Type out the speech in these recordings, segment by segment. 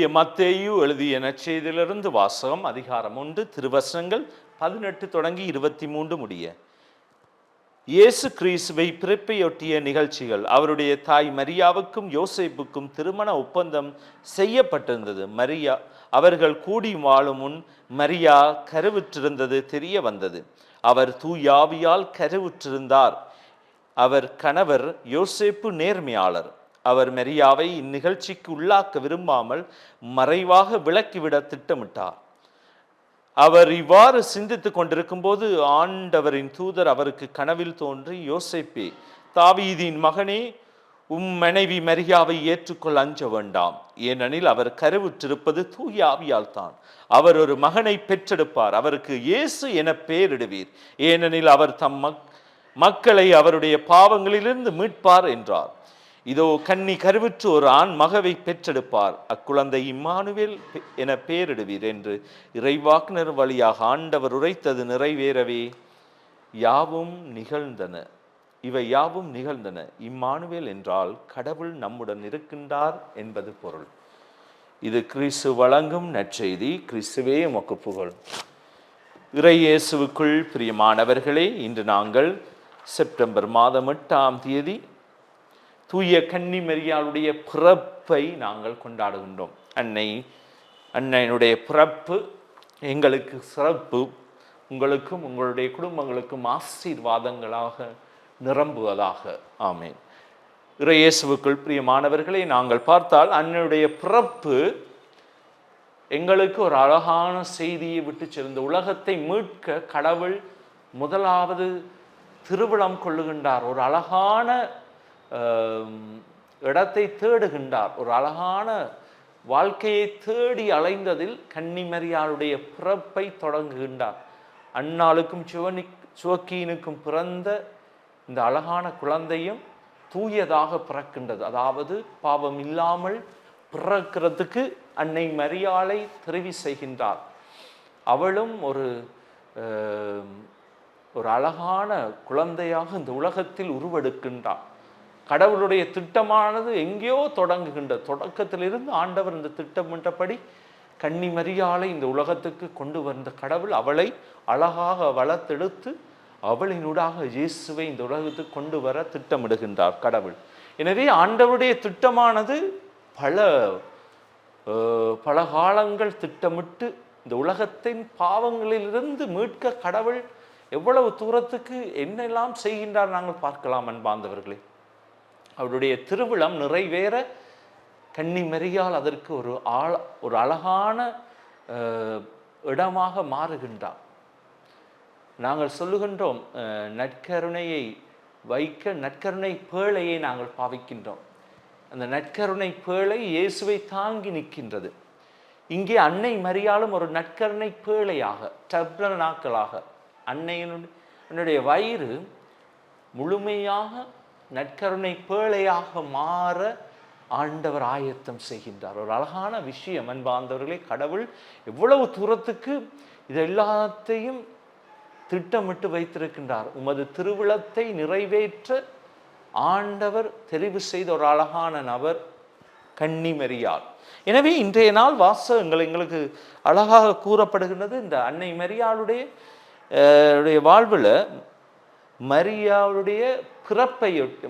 தூய மத்தேயு எழுதிய நச்செய்திலிருந்து வாசகம் அதிகாரம் ஒன்று திருவசனங்கள் பதினெட்டு தொடங்கி இருபத்தி மூன்று முடிய. இயேசு கிறிஸ்துவை பிறப்பையொட்டிய நிகழ்ச்சிகள் அவருடைய தாய் மரியாவுக்கும் யோசைப்புக்கும் திருமண ஒப்பந்தம் செய்யப்பட்டிருந்தது. மரியா அவர்கள் கூடி வாழும் முன் மரியா கருவுற்றிருந்தது தெரிய வந்தது. அவர் தூயாவியால் கருவுற்றிருந்தார். அவர் கணவர் யோசேப்பு நேர்மையாளர். அவர் மெரியாவை இந்நிகழ்ச்சிக்கு உள்ளாக்க விரும்பாமல் மறைவாக விலக்கிவிட திட்டமிட்டார். அவர் இவ்வாறு சிந்தித்துக் கொண்டிருக்கும்போது ஆண்டவரின் தூதர் அவருக்கு கனவில் தோன்றி யோசேப்பே தாவீதின் மகனே உம் மனைவி மரியாவை ஏற்றுக்கொள்ள அஞ்ச வேண்டாம். ஏனெனில் அவர் கருவுற்றிருப்பது தூய ஆவியால் தான் அவர் ஒரு மகனை பெற்றெடுப்பார். அவருக்கு இயேசு என பெயரிடுவீர். ஏனெனில் அவர் தம் மக் மக்களை அவருடைய பாவங்களிலிருந்து மீட்பார் என்றார். இதோ கன்னி கருவுற்று ஒரு ஆண் மகவை பெற்றெடுப்பார். அக்குழந்தை இம்மானுவேல் பெ- என பெயரிடுவீர் என்று இறைவாக்குனர் வழியாக ஆண்டவர் உரைத்தது நிறைவேறவே. யாவும் நிகழ்ந்தன. இவை யாவும் நிகழ்ந்தன. இம்மானுவேல் என்றால் கடவுள் நம்முடன் இருக்கின்றார் என்பது பொருள். இது கிறிஸ்து வழங்கும் நற்செய்தி. கிறிஸ்துவே உமக்கு புகழ். இறையேசுவுக்குள் பிரியமானவர்களே இன்று நாங்கள் செப்டம்பர் மாதம் எட்டாம் தேதி தூய கன்னி மரியாளுடைய பிறப்பை நாங்கள் கொண்டாடுகின்றோம். அன்னை அன்னையினுடைய பிறப்பு எங்களுக்கு சிறப்பு. உங்களுக்கும் உங்களுடைய குடும்பங்களுக்கும் ஆசீர்வாதங்களாக நிரம்புவதாக. ஆமேன். இறையேசுவுக்குள் பிரியமானவர்களை நாங்கள் பார்த்தால் அன்னையுடைய பிறப்பு எங்களுக்கு ஒரு அழகான செய்தியை விட்டு செல்ந்த உலகத்தை மீட்க கடவுள் முதலாவது திருவிழம் கொள்ளுகின்றார். ஒரு அழகான இடத்தை தேடுகின்றார். ஒரு அழகான வாழ்க்கையை தேடி அலைந்ததில் கன்னிமரியாளுடைய பிறப்பை தொடங்குகின்றார். அன்னாளுக்கும் சிவனி சிவக்கீனுக்கும் பிறந்த இந்த அழகான குழந்தையும் தூயதாக பிறக்கின்றது. அதாவது பாவம் இல்லாமல் பிறக்கிறதுக்கு அன்னை மரியாளை தெரிவி செய்கின்றார். அவளும் ஒரு ஒரு அழகான குழந்தையாக இந்த உலகத்தில் உருவெடுக்கின்றார். கடவுளுடைய திட்டமானது எங்கேயோ தொடங்குகின்ற தொடக்கத்திலிருந்து ஆண்டவர் இந்த திட்டமிட்டபடி கன்னி மரியாளை இந்த உலகத்துக்கு கொண்டு வந்த கடவுள் அவளை அழகாக வளர்த்தெடுத்து அவளினூடாக இயேசுவை இந்த உலகத்துக்கு கொண்டு வர திட்டமிடுகின்றார் கடவுள். எனவே ஆண்டவருடைய திட்டமானது பல பல காலங்கள் திட்டமிட்டு இந்த உலகத்தின் பாவங்களிலிருந்து மீட்க கடவுள் எவ்வளவு தூரத்துக்கு என்னெல்லாம் செய்கின்றார் நாங்கள் பார்க்கலாம் அன்பாந்தவர்களே அவருடைய திருவிழம் நிறைவேற கன்னி மரியால் அதற்கு ஒரு ஆழ ஒரு அழகான இடமாக மாறுகின்றார். நாங்கள் சொல்லுகின்றோம் நற்கருணையை வைக்க நற்கருணை பேழையை நாங்கள் பாவிக்கின்றோம். அந்த நற்கருணை பேழை இயேசுவை தாங்கி நிற்கின்றது. இங்கே அன்னை மறியாலும் ஒரு நற்கருணை பேழையாக டப்ளனாக்களாக அன்னையினுடைய என்னுடைய வயிறு முழுமையாக நற்கருணை பேழையாக மாற ஆண்டவர் ஆயத்தம் செய்கின்றார். ஒரு அழகான விஷயம் அன்பார்ந்தவர்களே கடவுள் எவ்வளவு தூரத்துக்கு இது எல்லாத்தையும் திட்டமிட்டு வைத்திருக்கின்றார். உமது திருவிழத்தை நிறைவேற்ற ஆண்டவர் தெரிவு செய்த ஒரு அழகான நபர் கன்னிமரியாள். எனவே இன்றைய நாள் வாசகங்கள் எங்களுக்கு அழகாக கூறப்படுகின்றது. இந்த அன்னை மரியாளுடைய உடைய வாழ்வில் மரியாவுடைய பிறப்பையொட்டி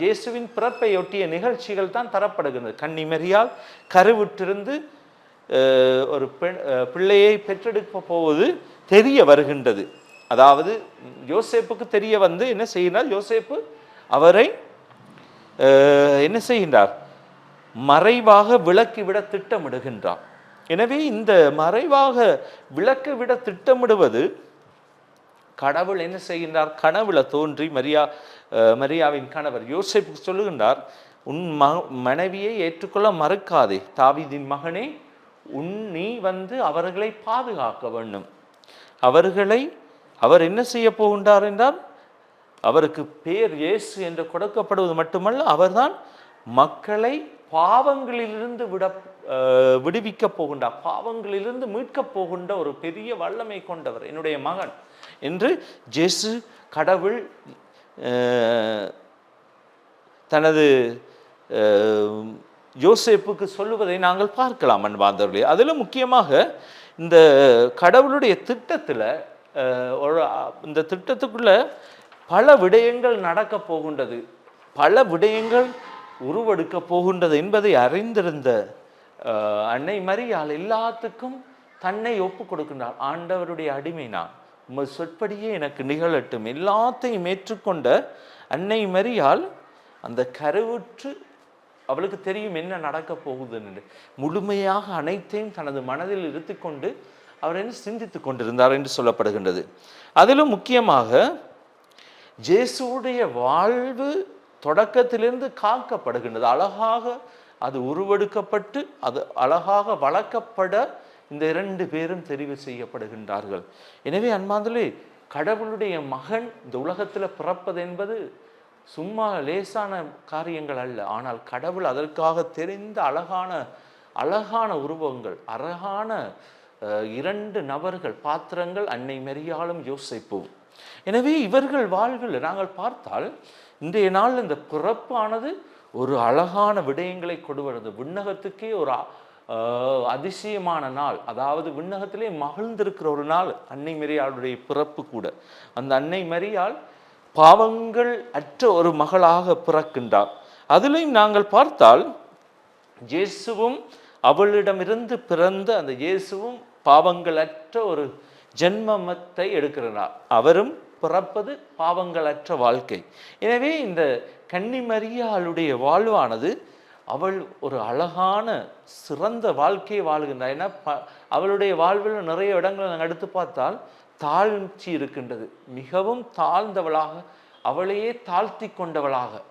ஜேசுவின் இயேசுவின் பிறப்பையொட்டிய நிகழ்ச்சிகள் தான் தரப்படுகிறது கன்னி மரியால் கருவுற்றிருந்து ஒரு பெண் பிள்ளையை பெற்றெடுக்க போவது தெரிய வருகின்றது. அதாவது யோசேப்புக்கு தெரிய வந்து என்ன செய்கிறார் யோசேப்பு அவரை என்ன செய்கின்றார்? மறைவாக விளக்கிவிட திட்டமிடுகின்றார். எனவே இந்த மறைவாக விளக்கிவிட திட்டமிடுவது கடவுள் என்ன செய்கின்றார்? கனவுல தோன்றி மரியா மரியாவின் கணவர் யோசிப்பு சொல்லுகின்றார் உன் ம மனைவியை ஏற்றுக்கொள்ள மறுக்காதே. தாவிதின் மகனே உன் நீ வந்து அவர்களை பாதுகாக்க வேண்டும். அவர்களை அவர் என்ன செய்ய போகின்றார் என்றால் அவருக்கு பேர் இயேசு என்று கொடுக்கப்படுவது மட்டுமல்ல அவர்தான் மக்களை பாவங்களிலிருந்து விட விடுவிக்க விடுவிக்கப் போகின்றார் பாவங்களிலிருந்து மீட்கப் போகின்ற ஒரு பெரிய வல்லமை கொண்டவர் என்னுடைய மகன் என்று ஜேசு கடவுள் தனது யோசேப்புக்கு சொல்லுவதை நாங்கள் பார்க்கலாம் அன்பார்ந்தவர்களே. அதில் முக்கியமாக இந்த கடவுளுடைய திட்டத்தில் ஒரு இந்த திட்டத்துக்குள்ள பல விடயங்கள் நடக்க போகின்றது. பல விடயங்கள் உருவெடுக்க போகின்றது என்பதை அறிந்திருந்த அன்னை மரியாள் எல்லாத்துக்கும் தன்னை ஒப்பு கொடுக்கின்றாள். ஆண்டவருடைய அடிமை நான். உமது சொற்படியே எனக்கு நிகழட்டும். எல்லாத்தையும் ஏற்றுக்கொண்ட அன்னை மரியால் அந்த கருவுற்று அவளுக்கு தெரியும் என்ன நடக்க போகுதுன்னு. முழுமையாக அனைத்தையும் தனது மனதில் இருத்திக்கொண்டு அவர் என்ன சிந்தித்து கொண்டிருந்தார் என்று சொல்லப்படுகின்றது. அதிலும் முக்கியமாக ஜேசுவுடைய வாழ்வு தொடக்கத்திலிருந்து காக்கப்படுகின்றது. அழகாக அது உருவெடுக்கப்பட்டு அது அழகாக வளர்க்கப்பட இந்த இரண்டு பேரும் தெரிவு செய்யப்படுகின்றார்கள். எனவே அன்பாந்தலே கடவுளுடைய மகன் இந்த உலகத்தில் பிறப்பது என்பது சும்மா லேசான காரியங்கள் அல்ல. ஆனால் கடவுள் அதற்காக தெரிந்த அழகான அழகான உருவங்கள் அழகான இரண்டு நபர்கள் பாத்திரங்கள் அன்னை மெரியாலும் யோசிப்போம். எனவே இவர்கள் வாழ்வில் நாங்கள் பார்த்தால் இன்றைய நாள் இந்த பிறப்பானது ஒரு அழகான விடயங்களை கொண்டு வருது. விண்ணகத்துக்கே ஒரு அதிசயமான நாள். அதாவது விண்ணகத்திலே மகிழ்ந்திருக்கிற ஒரு நாள் அன்னை மரியாளுடைய பிறப்பு கூட. அந்த அன்னை மரியாள் பாவங்கள் அற்ற ஒரு மகளாக பிறக்கின்றார். அதிலையும் நாங்கள் பார்த்தால் இயேசுவும் அவளிடமிருந்து பிறந்த அந்த இயேசுவும் பாவங்களற்ற ஒரு ஜென்மத்தை எடுக்கிறார் அவரும் பிறப்பது பாவங்களற்ற வாழ்க்கை. எனவே இந்த கன்னிமரியாளுடைய வாழ்வானது அவள் ஒரு அழகான சிறந்த வாழ்க்கையை வாழ்கின்றாள். ஏன்னா ப- அவளுடைய வாழ்வில் நிறைய இடங்களை நாங்கள் எடுத்து பார்த்தால் தாழ்ச்சி இருக்கின்றது. மிகவும் தாழ்ந்தவளாக அவளையே தாழ்த்தி கொண்டவளாக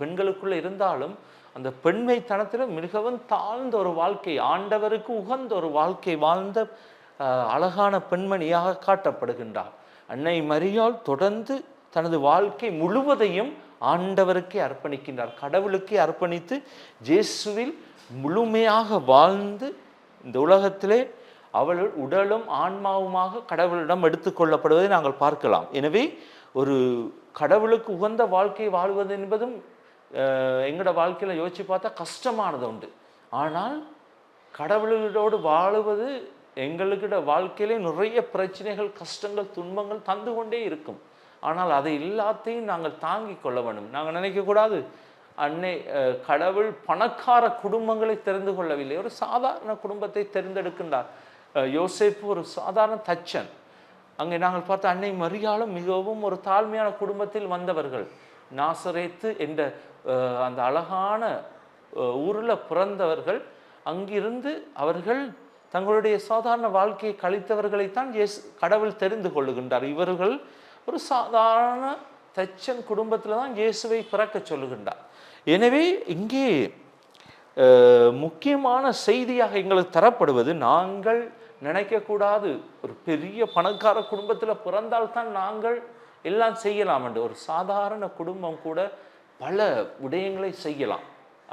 பெண்களுக்குள்ளே இருந்தாலும் அந்த பெண்மைத்தனத்தில் மிகவும் தாழ்ந்த ஒரு வாழ்க்கை ஆண்டவருக்கு உகந்த ஒரு வாழ்க்கை வாழ்ந்த அழகான பெண்மணியாக காட்டப்படுகின்றார் அன்னை மரியாள் தொடர்ந்து தனது வாழ்க்கை முழுவதையும் ஆண்டவருக்கே அர்ப்பணிக்கின்றார். கடவுளுக்கே அர்ப்பணித்து ஜேசுவில் முழுமையாக வாழ்ந்து இந்த உலகத்திலே அவள் உடலும் ஆன்மாவுமாக கடவுளிடம் எடுத்துக்கொள்ளப்படுவதை நாங்கள் பார்க்கலாம். எனவே ஒரு கடவுளுக்கு உகந்த வாழ்க்கை வாழ்வது என்பதும் எங்களோட வாழ்க்கையில் யோசிச்சு பார்த்தா கஷ்டமானது உண்டு. ஆனால் கடவுளோடு வாழுவது எங்களுக்கிட வாழ்க்கையிலே நிறைய பிரச்சனைகள் கஷ்டங்கள் துன்பங்கள் தந்து கொண்டே இருக்கும். ஆனால் அதை எல்லாத்தையும் நாங்கள் தாங்கி கொள்ள வேண்டும். நாங்கள் நினைக்கக்கூடாது அன்னை கடவுள் பணக்கார குடும்பங்களை தெரிந்து கொள்ளவில்லை. ஒரு சாதாரண குடும்பத்தை தேர்ந்தெடுக்கின்றார். யோசேப்பு ஒரு சாதாரண தச்சன். அங்கே நாங்கள் பார்த்த அன்னை மரியாளும் மிகவும் ஒரு தாழ்மையான குடும்பத்தில் வந்தவர்கள். நாசரேத்து என்ற அந்த அழகான ஊரில் பிறந்தவர்கள். அங்கிருந்து அவர்கள் தங்களுடைய சாதாரண வாழ்க்கையை கழித்தவர்களைத்தான் இயேசு கடவுள் தெரிந்து கொள்ளுகின்றார். இவர்கள் ஒரு சாதாரண தச்சன் குடும்பத்தில் தான் இயேசுவை பிறக்க சொல்லுகின்றார். எனவே இங்கே முக்கியமான செய்தியாக எங்களுக்கு தரப்படுவது நாங்கள் நினைக்கக்கூடாது. ஒரு பெரிய பணக்கார குடும்பத்தில் பிறந்தால்தான் நாங்கள் எல்லாம் செய்யலாம் என்று. ஒரு சாதாரண குடும்பம் கூட பல விடயங்களை செய்யலாம்.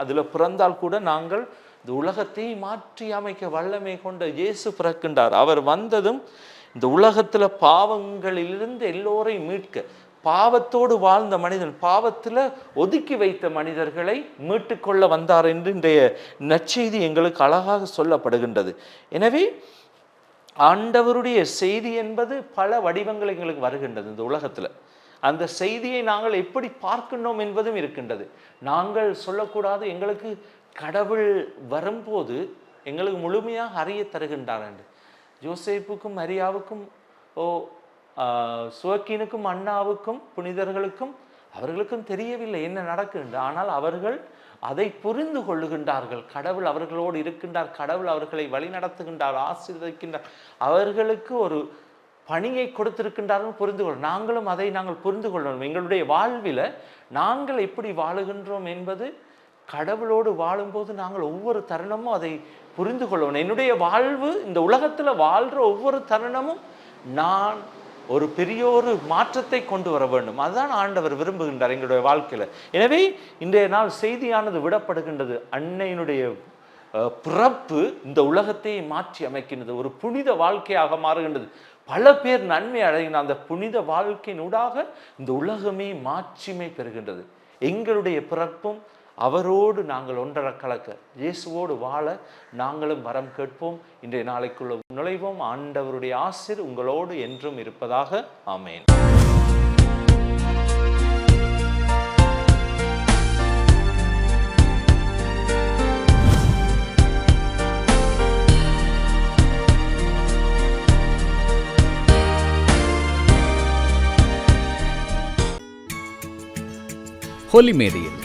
அதில் பிறந்தால் கூட நாங்கள் இந்த உலகத்தை மாற்றி அமைக்க வல்லமை கொண்ட இயேசு பிறக்கின்றார். அவர் வந்ததும் இந்த உலகத்தில் பாவங்களிலிருந்து எல்லோரையும் மீட்க பாவத்தோடு வாழ்ந்த மனிதன் பாவத்தில் ஒதுக்கி வைத்த மனிதர்களை மீட்டுக்கொள்ள வந்தார் என்று இன்றைய நற்செய்தி எங்களுக்கு அழகாக சொல்லப்படுகின்றது. எனவே ஆண்டவருடைய செய்தி என்பது பல வடிவங்கள் எங்களுக்கு வருகின்றது இந்த உலகத்தில். அந்த செய்தியை நாங்கள் எப்படி பார்க்கின்றோம் என்பதும் இருக்கின்றது. நாங்கள் சொல்லக்கூடாது எங்களுக்கு கடவுள் வரும்போது எங்களுக்கு முழுமையாக அறிய தருகின்றார் என்று. ஜோசேப்புக்கும் மரியாவுக்கும் ஓ சுவக்கினுக்கும் சுவக்கீனுக்கும் அண்ணாவுக்கும் புனிதர்களுக்கும் அவர்களுக்கும் தெரியவில்லை என்ன நடக்குகின்ற ஆனால் அவர்கள் அதை புரிந்து கொள்ளுகின்றார்கள். கடவுள் அவர்களோடு இருக்கின்றார். கடவுள் அவர்களை வழி நடத்துகின்றார் ஆசீர்வதிக்கின்றார். அவர்களுக்கு ஒரு பணியை கொடுத்திருக்கின்றார்கள் புரிந்து கொள்ள. நாங்களும் அதை நாங்கள் புரிந்து கொள்ளணும். எங்களுடைய வாழ்வில் நாங்கள் எப்படி வாழுகின்றோம் என்பது கடவுளோடு வாழும்போது நாங்கள் ஒவ்வொரு தருணமும் அதை புரிந்து கொள்ளணும். என்னுடைய வாழ்வு இந்த உலகத்தில் வாழ்கிற ஒவ்வொரு தருணமும் நான் ஒரு பெரிய ஒரு மாற்றத்தை கொண்டு வர வேண்டும். அதுதான் ஆண்டவர் விரும்புகின்றார் எங்களுடைய வாழ்க்கையில். எனவே இன்றைய நாள் செய்தியானது விடப்படுகின்றது. அன்னையினுடைய பிறப்பு இந்த உலகத்தை மாற்றி அமைக்கின்றது. ஒரு புனித வாழ்க்கையாக மாறுகின்றது. பல பேர் நன்மை அடைகின்ற அந்த புனித வாழ்க்கையினூடாக இந்த உலகமே மாட்சிமை பெறுகின்றது. எங்களுடைய பிறப்பும் அவரோடு நாங்கள் ஒன்றரை கலக்க. இயேசுவோடு வாழ நாங்களும் வரம் கேட்போம். இன்றைய நாளைக்குள்ள நுழைவோம். ஆண்டவருடைய ஆசிர் உங்களோடு என்றும் இருப்பதாக. ஆமேன். ஹோலி மேடையில்